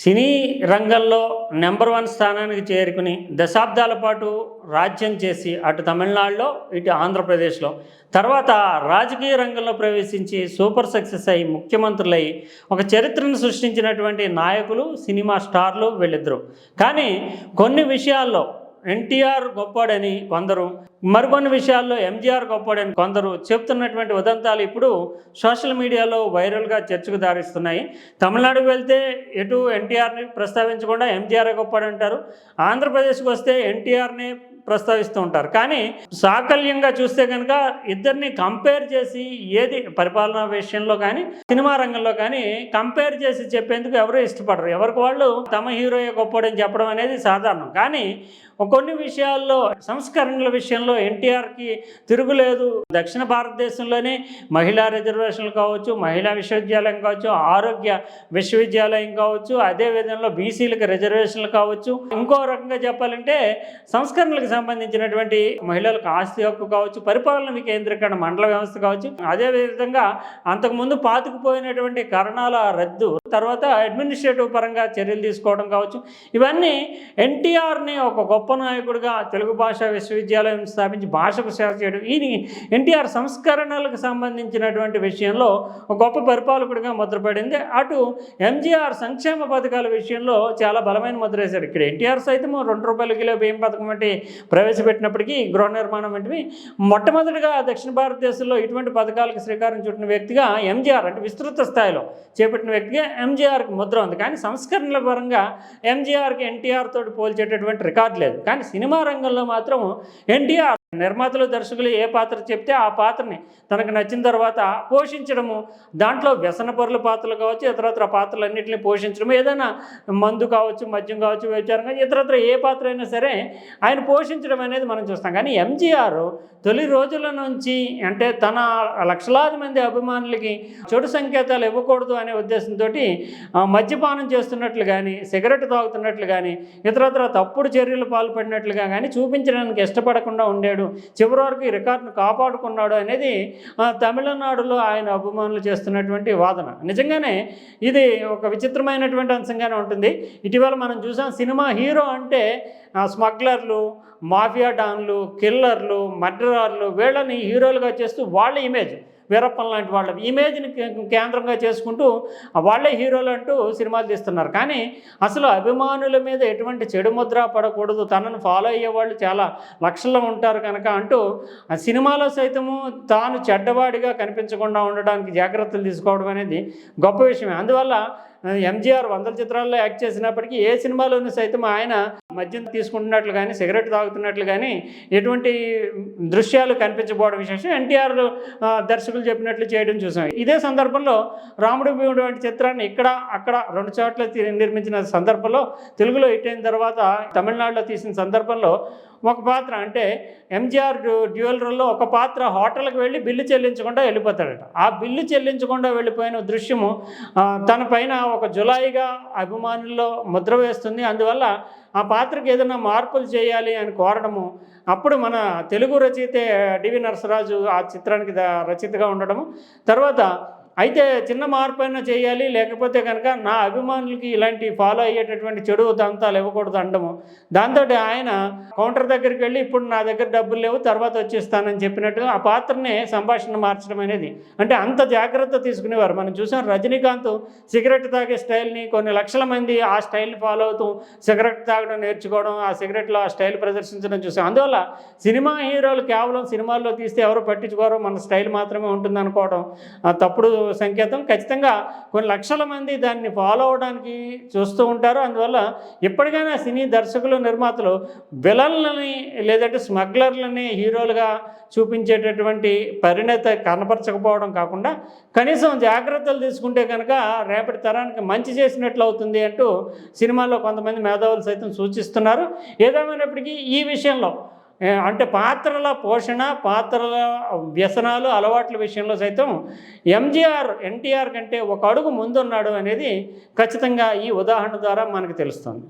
సినీ రంగంలో number one స్థానానికి చేరుకుని దశాబ్దాల పాటు రాజ్యం చేసి అటు తమిళనాడులో ఇటు ఆంధ్రప్రదేశ్లో. తర్వాత రాజకీయ రంగంలో ప్రవేశించి సూపర్ సక్సెస్ అయి ముఖ్యమంత్రులై ఒక చరిత్రను సృష్టించినటువంటి నాయకులు సినిమా స్టార్లు వీళ్ళిద్దరూ. కానీ కొన్ని విషయాల్లో ఎన్టీఆర్ గొప్పాడని కొందరు మరికొన్ని విషయాల్లో ఎంజీఆర్ గొప్పాడని కొందరు చెప్తున్నటువంటి ఉదంతాలు ఇప్పుడు సోషల్ మీడియాలో వైరల్గా చర్చకు దారిస్తున్నాయి. తమిళనాడుకు వెళ్తే ఎటు ఎన్టీఆర్ని ప్రస్తావించకుండా ఎంజీఆర్ గొప్పాడంటారు. ఆంధ్రప్రదేశ్కి వస్తే ఎన్టీఆర్ని ప్రస్తావిస్తూ ఉంటారు. కానీ సాకల్యంగా చూస్తే కనుక ఇద్దరిని కంపేర్ చేసి ఏది పరిపాలనా విషయంలో కానీ సినిమా రంగంలో కానీ కంపేర్ చేసి చెప్పేందుకు ఎవరు ఇష్టపడరు. ఎవరికి వాళ్ళు తమ హీరోయే గొప్పడని చెప్పడం అనేది సాధారణం. కానీ కొన్ని విషయాల్లో సంస్కరణల విషయంలో ఎన్టీఆర్కి తిరుగులేదు. దక్షిణ భారతదేశంలోనే మహిళా రిజర్వేషన్లు కావచ్చు మహిళా విశ్వవిద్యాలయం కావచ్చు ఆరోగ్య విశ్వవిద్యాలయం కావచ్చు అదే విధంగా బీసీలకు రిజర్వేషన్లు కావచ్చు. ఇంకో రకంగా చెప్పాలంటే సంస్కరణలకు సంబంధించినటువంటి మహిళలకు ఆస్తి హక్కు కావచ్చు పరిపాలన వికేంద్రీకరణ మండల వ్యవస్థ కావచ్చు అదే విధంగా అంతకుముందు పాతుకుపోయినటువంటి కరణాల రద్దు తర్వాత అడ్మినిస్ట్రేటివ్ పరంగా చర్యలు తీసుకోవడం కావచ్చు. ఇవన్నీ ఎన్టీఆర్ని ఒక గొప్ప నాయకుడిగా తెలుగు భాషా విశ్వవిద్యాలయం స్థాపించి భాషకు సేవ చేయడం. ఈ ఎన్టీఆర్ సంస్కరణలకు సంబంధించినటువంటి విషయంలో ఒక గొప్ప పరిపాలకుడిగా ముద్రపడింది. అటు ఎంజీఆర్ సంక్షేమ పథకాల విషయంలో చాలా బలమైన ముద్రేశారు ఇక్కడ ఎన్టీఆర్ సైతం రెండు రూపాయల కిలో బియ్యం పథకం వంటి ప్రవేశపెట్టినప్పటికీ గృహ నిర్మాణం వంటివి. మొట్టమొదటిగా దక్షిణ భారతదేశంలో ఇటువంటి పథకాలకు శ్రీకారం చుట్టిన వ్యక్తిగా ఎంజీఆర్ అంటే విస్తృత స్థాయిలో చేపట్టిన వ్యక్తిగా ఎంజీఆర్కి ముద్ర ఉంది. కానీ సంస్కరణల పరంగా ఎంజీఆర్కి ఎన్టీఆర్ తోటి పోల్చేటటువంటి రికార్డు లేదు. కానీ సినిమా రంగంలో మాత్రం ఎన్టీఆర్ నిర్మాతలు దర్శకులు ఏ పాత్ర చెప్తే ఆ పాత్రని తనకు నచ్చిన తర్వాత పోషించడము దాంట్లో వ్యసనపరుల పాత్రలు కావచ్చు ఇతరత్ర పాత్రలన్నింటినీ పోషించడం ఏదైనా మందు కావచ్చు మద్యం కావచ్చు వ్యభిచారం కావచ్చు ఇతరత్ర ఏ పాత్ర అయినా సరే ఆయన పోషించడం అనేది మనం చూస్తాం. కానీ ఎంజీఆర్ తొలి రోజుల నుంచి అంటే తన లక్షలాది మంది అభిమానులకి చెడు సంకేతాలు ఇవ్వకూడదు అనే ఉద్దేశంతో మద్యపానం చేస్తున్నట్లు కానీ సిగరెట్ తాగుతున్నట్లు కానీ ఇతరత్ర తప్పుడు చర్యలు పాల్పడినట్లుగా కానీ చూపించడానికి ఇష్టపడకుండా ఉండేడు. చివరి వరకు ఈ రికార్డును కాపాడుకున్నాడు అనేది తమిళనాడులో ఆయన అభిమానులు చేస్తున్నటువంటి వాదన. నిజంగానే ఇది ఒక విచిత్రమైనటువంటి అంశంగానే ఉంటుంది. ఇటీవల మనం చూసాం సినిమా హీరో అంటే స్మగ్లర్లు మాఫియా డాన్లు కిల్లర్లు మర్డరర్లు వీళ్ళని హీరోలుగా చేస్తూ వాళ్ళ ఇమేజ్. వీరప్పన్ లాంటి వాళ్ళ ఇమేజ్ని కేంద్రంగా చేసుకుంటూ వాళ్ళే హీరోలు అంటూ సినిమాలు తీస్తున్నారు. కానీ అసలు అభిమానుల మీద ఎటువంటి చెడు ముద్ర పడకూడదు. తనను ఫాలో అయ్యే వాళ్ళు చాలా లక్షల్లో ఉంటారు కనుక అంటూ ఆ సినిమాలో సైతము తాను చెడ్డవాడిగా కనిపించకుండా ఉండడానికి జాగ్రత్తలు తీసుకోవడం అనేది గొప్ప విషయమే. అందువల్ల ఎంజీఆర్ వందల చిత్రాల్లో యాక్ట్ చేసినప్పటికీ ఏ సినిమాలోనూ సైతం ఆయన మద్యం తీసుకుంటున్నట్లు కానీ సిగరెట్ తాగుతున్నట్లు కానీ ఎటువంటి దృశ్యాలు కనిపించబోవడం విశేషం. ఎన్టీఆర్ దర్శకులు చెప్పినట్లు చేయడం చూసాం. ఇదే సందర్భంలో రాముడు భీముడు వంటి చిత్రాన్ని ఇక్కడ అక్కడ రెండు చోట్ల నిర్మించిన సందర్భంలో తెలుగులో హిట్ అయిన తర్వాత తమిళనాడులో తీసిన సందర్భంలో ఒక పాత్ర అంటే ఎంజీఆర్ డ్యూయల్ రోల్లో ఒక పాత్ర హోటల్కి వెళ్ళి బిల్లు చెల్లించకుండా వెళ్ళిపోతాడట. ఆ బిల్లు చెల్లించకుండా వెళ్ళిపోయిన దృశ్యము తన పైన ఒక జులాయిగా అభిమానుల్లో ముద్ర వేస్తుంది. అందువల్ల ఆ పాత్రకి ఏదైనా మార్పులు చేయాలి అని కోరడము అప్పుడు మన తెలుగు రచయితే డివి నరసరాజు ఆ చిత్రానికి రచయితగా ఉండడము తర్వాత అయితే చిన్న మార్పు అయినా చేయాలి లేకపోతే కనుక నా అభిమానులకి ఇలాంటి ఫాలో అయ్యేటటువంటి చెడు దంతాలు ఇవ్వకూడదు అండము దాంతో ఆయన కౌంటర్ దగ్గరికి వెళ్ళి ఇప్పుడు నా దగ్గర డబ్బులు లేవు తర్వాత వచ్చేస్తానని చెప్పినట్టుగా ఆ పాత్రనే సంభాషణ మార్చడం అనేది. అంటే అంత జాగ్రత్త తీసుకునేవారు. మనం చూసాం రజనీకాంత్ సిగరెట్ తాగే స్టైల్ని కొన్ని లక్షల మంది ఆ స్టైల్ని ఫాలో అవుతూ సిగరెట్ తాగడం నేర్చుకోవడం ఆ సిగరెట్లో ఆ స్టైల్ ప్రదర్శించడం చూసాం. అందువల్ల సినిమా హీరోలు కేవలం సినిమాల్లో తీస్తే ఎవరు పట్టించుకోరు మన స్టైల్ మాత్రమే ఉంటుంది అనుకోవడం తప్పుడు సంకేతం. ఖచ్చితంగా కొన్ని లక్షల మంది దాన్ని ఫాలో అవడానికి చూస్తూ ఉంటారు. అందువల్ల ఎప్పటికైనా సినీ దర్శకులు నిర్మాతలు విలన్లని లేదంటే స్మగ్లర్లని హీరోలుగా చూపించేటటువంటి పరిణత కనపరచకపోవడం కాకుండా కనీసం జాగ్రత్తలు తీసుకుంటే కనుక రేపటి తరానికి మంచి చేసినట్లు అవుతుంది అంటూ సినిమాలో కొంతమంది మేధావులు సైతం సూచిస్తున్నారు. ఏదేమైనప్పటికీ ఈ విషయంలో అంటే పాత్రల పోషణ పాత్రల వ్యసనాలు అలవాట్ల విషయంలో సైతం ఎంజీఆర్ ఎన్టీఆర్ కంటే ఒక అడుగు ముందున్నాడు అనేది ఖచ్చితంగా ఈ ఉదాహరణ ద్వారా మనకు తెలుస్తుంది.